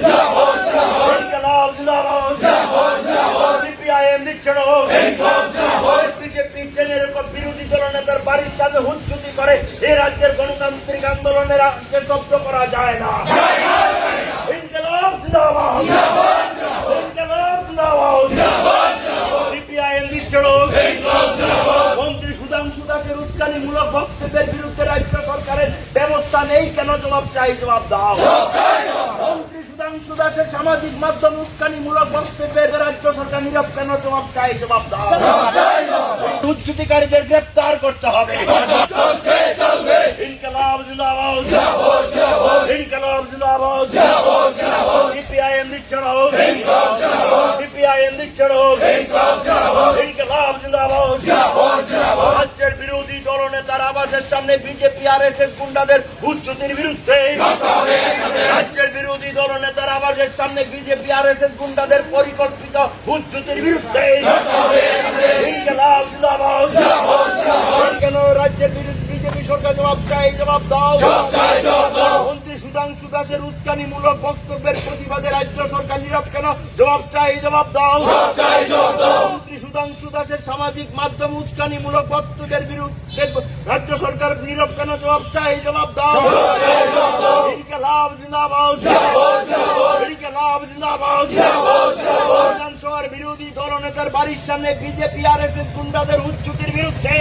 জিন্দাবাদ ইনকলাব জিন্দাবাদ। সিপিআইএম দিচ্ছে না বিজেপি চেনের বিরোধী দল বাড়ির সাথে হুজ্জুতি করে। এই রাজ্যের গণতান্ত্রিক আন্দোলনের আজকে জব্দ করা যায় না। ইনকলাব জিন্দাবাদ। ইনকলাব জিন্দাবাদ। সিপিআইএম দিচ্ছে না মন্ত্রী সুধাংশু দাসের উস্কানিমূলক বক্তব্যের বিরুদ্ধে রাজ্য সরকারের ব্যবস্থা নেই কেন? জবাব চাই জবাব দাও। সুধাংশু দাসের সামাজিক মাধ্যম উস্কানিমূলক বক্তব্যের রাজ্য সরকার নীরব কেন? জবাব চাই জবাব দাও। দুর্নীতিকারীদের গ্রেপ্তার করতে হবে। ইনকলাব জিন্দাবাদ। ইনকলাব জিন্দাবাদ। সিপিআইএম দিচ্ছে না সিপিআইএম দিচ্ছে না ইনকলাব জিন্দাবাদ। রাজ্যের বিরোধী দলনেতার আবাসের সামনে বিজেপি আর এস এস গুন্ডাদের উচ্চতির বিরুদ্ধে। আবাসের সামনে বিজেপি আর এস এস গুন্ডাদের পরিকল্পিত উচ্চতির বিরুদ্ধে। কেন রাজ্যের বিরুদ্ধে বিজেপি সরকার জবাব চাই জবাব দাও। মন্ত্রী সুধাংশু দাসের উস্কানিমূলক বক্তব্যের প্রতিবাদে রাজ্য সরকার নীরব কেন? জবাব চাই জবাব দাও। মন্ত্রী সুধাংশু দাসের সামাজিক মাধ্যম উস্কানিমূলক বক্তব্যের বিরুদ্ধে রাজ্য সরকার নীরব কেন? জবাব চাই জবাব দাও। ইনকলাব জিন্দাবাদ। বিরোধী দলনেতার বাড়ির সামনে বিজেপি আর এস এস গুন্ডাদের উচ্চতির বিরুদ্ধে